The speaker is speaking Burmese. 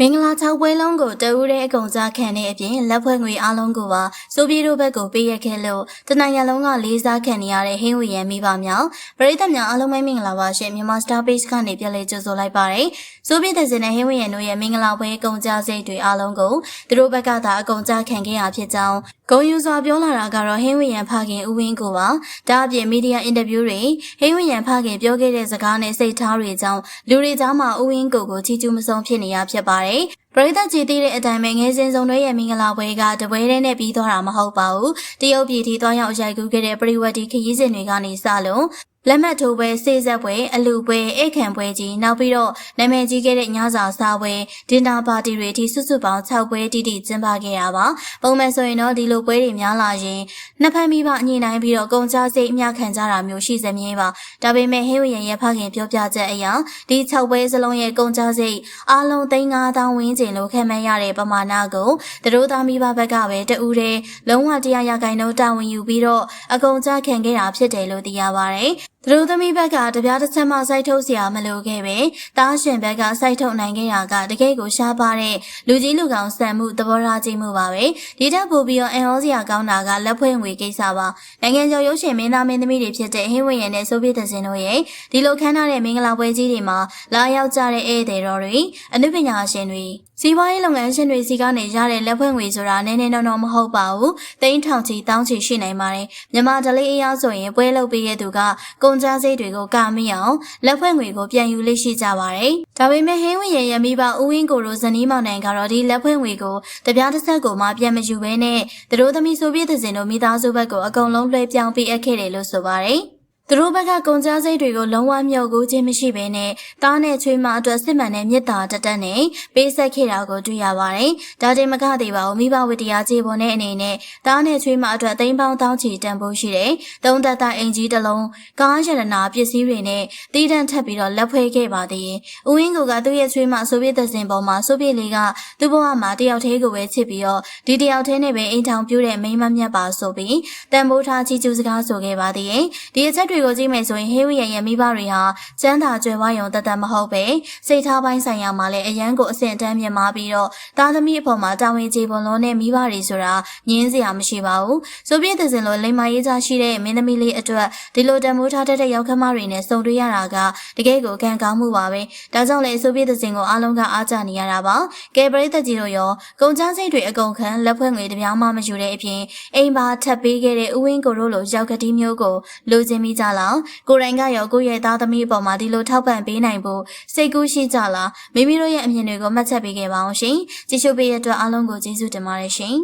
မင်္ဂလာ၆ပွဲလုံးကိုတဦးတဲ့အကုံစားခံတဲ့အပြင်လက်ဖွဲ့ငွေအလုံးကိုပါစိုးပြေတို့ဘက်ကိုပေးရခဲ့လို့တနင်္ဂနွေလုံးကလေးစားခံနေရတဲ့ဟင်းဝီရန်မိပါမြောင်ပရိသတ်များအားလုံးပဲမင်္ဂလာပါရှင်မြန်မာ Star Page ကနေပြန်လည်ကြိုဆိုလိုက်ပါတယ်စိုးပြေတဲ့စင်နဲ့ဟင်းဝီရန်တို့ရဲ့မင်္ဂလာပွဲအကုံကြစိတ်တွေအားလုံးကိုသူတို့ဘက်ကသာအကုံကြခံခဲ့ရဖြစ်ကြောင်းဂုံယူစွာပြောလာတာကတော့ဟင်းဝီရန်ဖခင်ဦးဝင်းကိုပါဒါအပြင်မီဒီယာအင်တာဗျူးတွေဟင်းဝီရန်ဖခင်ပြောခဲ့တဲ့စကားနဲ့စိတ်ထားတွေကြောင့်လူတွေကြားမှာဦးဝင်းကိုကိုချီကျူးမဆုံးဖြစ်နေရဖြစ်ပါတယ်ပရိသတ်ကြည်သိတဲ့အတိုင်းပဲငယ်စဉ်စုံတွေရဲ့မင်္ဂလာပွဲကတပွဲတည်းနဲ့ပြီးသွားတာမဟုတ်ပါဘူးတရုတ်ပြည်ထိသွားရောက်ရိုက်ကူးခဲ့တဲ့ပရိဝတ်တီခရီးစဉ်တွေကနေစလို့ လက်မှတ်ထိုးပွဲစေဆက်ပွဲအလူပွဲအိတ်ခံပွဲကြီးနောက်ပြီးတော့နာမည်ကြီးခဲ့တဲ့ညစာစားပွဲဒင်နာပါတီတွေအထိစုစုပေါင်း6ပွဲတိတိကျင်းပခဲ့ရပါပုံမှန်ဆိုရင်တော့ဒီလိုပွဲတွေများလာရင်နှစ်ဖက်မိဘအညီနိုင်ပြီးတော့ကုန်ကြစိတ်အမျှခံကြတာမျိုးရှိစမြဲပါဒါပေမဲ့ဟင်းဝရရဲ့ဖခင်ပြောပြချက်အရဒီ6ပွဲစလုံးရဲ့ကုန်ကြစိတ်အားလုံး3000ဝန်းကျင်လို့ခံမှန်းရတဲ့ပမာဏကိုသူတို့သားမိဘဘက်ကပဲတဦးတည်းလုံးဝတရားရဂိုင်နှုန်းတာဝန်ယူပြီးတော့အကုန်ကြခံခဲ့တာဖြစ်တယ်လို့သိရပါတယ် သူတို့သမီးဘက်ကတပြားတစ်ချက်မှစိုက်ထုတ်စရာမလိုခဲ့ပဲတားရှင်ဘက်ကစိုက်ထုတ်နိုင်ခဲ့တာကတကယ်ကိုရှားပါတဲ့လူကြီးလူကောင်စံမှုသဘောထားကြီးမှုပါပဲဒီထက်ပိုပြီးတော့အင်အားစရာကောင်းတာကလက်ဖွဲ့ငွေကိစ္စပါနိုင်ငံကျော်ရုပ်ရှင်မင်းသားမင်းသမီးတွေဖြစ်တဲ့ဟင်းဝင်းရံနဲ့ဆိုဗီယက်တစ်စင်တို့ရဲ့ဒီလိုခမ်းနားတဲ့မင်္ဂလာပွဲကြီးတွေမှာလာရောက်ကြတဲ့ဧည့်သည်တော်တွေအနုပညာရှင်တွေစီးပွားရေးလုပ်ငန်းရှင်တွေစီကနေရတဲ့လက်ဖွဲ့ငွေဆိုတာနည်းနည်းတော့တော့မဟုတ်ပါဘူးတိန်းထောင်ချီတောင်းချီရှိနိုင်ပါတယ်မြန်မာဒလေးအရာဆိုရင်ပွဲလုပ်ပေးတဲ့သူကကုန်ကြစိတ်တွေကိုကမိအောင်လက်ဖွဲ့ငွေကိုပြန်ယူလေးရှိကြပါတယ်။ဒါပေမဲ့ဟင်းဝင်ရဲ့ရမိဘဦးဝင်းကိုတို့ဇနီးမောင်နှံကတော့ဒီလက်ဖွဲ့ငွေကိုတပြားတစ်ဆက်ကိုမှပြန်မယူဘဲနဲ့သူတို့သမီးဆိုပြည့်တဲ့စင်တို့မိသားစုဘက်ကိုအကုန်လုံးလွှဲပြောင်းပေးအပ်ခဲ့တယ်လို့ဆိုပါတယ်။ သူတို့ဘက်ကကုန်ကြစိတ်တွေကိုလုံးဝမျှော်ကိုးခြင်းမရှိဘဲနဲ့တားနဲ့ချွေးမအတွက်စစ်မှန်တဲ့မေတ္တာတတက်နဲ့ပေးဆက်ခဲ့တာကိုတွေ့ရပါတယ်။ဒါတင်မကသေးပါဘူးမိဘဝတ္တရားခြေပေါ်တဲ့အနေနဲ့တားနဲ့ချွေးမအတွက်သိန်းပေါင်းတောင်းချီတန်ဖိုးရှိတဲ့သုံးသက်သားအင်ကြီးတစ်လုံးကားရတနာပစ္စည်းတွေနဲ့တီးတန့်ထပ်ပြီးတော့လက်ဖွဲခဲ့ပါသေးတယ်။ဦးဝင်းကိုကသူ့ရဲ့ချွေးမဆိုပြည့်သက်စင်ပေါ်မှာဆိုပြည့်လေးကသူ့ဘဝမှာတယောက်တည်းကိုပဲချစ်ပြီးတော့ဒီတယောက်တည်းနဲ့ပဲအိမ်ထောင်ပြူတဲ့မိန်းမမြတ်ပါဆိုပြီးတန်ဖိုးထားချီကျူးစကားဆိုခဲ့ပါသေးတယ်။ဒီအချက်တွေကိုကြည့်မယ်ဆိုရင်ဟေးဝီရဲ့ရဲ့မိဘတွေဟာကျန်းသာကြွယ်ဝရုံတသက်မဟုတ်ပဲစိတ်ထားပိုင်းဆိုင်ရာမှာလည်းအရန်ကိုအဆင့်တန်းမြင့်မာပြီးတော့သားသမီးအပေါ်မှာတာဝန်ကျေပွန်လုံးနဲ့မိဘတွေဆိုတာငင်းစရာမရှိပါဘူး။ဆိုပြည့်တဲ့စင်လိုလိမ္မာရေးစားရှိတဲ့မင်းသမီးလေးအတွက်ဒီလိုတံမိုးထားတတ်တဲ့ရောက်ခမတွေနဲ့စုံတွေ့ရတာကတကယ်ကိုခံကောင်းမှုပါပဲ။ဒါကြောင့်လေဆိုပြည့်တဲ့စင်ကိုအားလုံးကအားကြနေရတာပါ။ကဲပရိသတ်ကြီးတို့ရောကုန်ကြမ်းစိတ်တွေအကုန်ခံလက်ဖွဲ့ငွေတပြားမှမယူတဲ့အပြင်အိမ်ပါထပ်ပေးခဲ့တဲ့ဥဝင်းကိုတို့လိုရောက်ကတိမျိုးကိုလိုချင်မိကြလားကိုရိုင်းကရောကိုယ့်ရဲ့သားသမီးအပေါ်မှာဒီလိုထောက်ပံ့ပေးနိုင်ဖို့စိတ်ကူးရှိကြလားမိမိတို့ရဲ့အမြင်တွေကိုမှတ်ချက်ပေးခဲ့ပါအောင်ရှင်ကြည့်ရှုပေးတဲ့အတွက်အားလုံးကိုကျေးဇူးတင်ပါတယ်ရှင်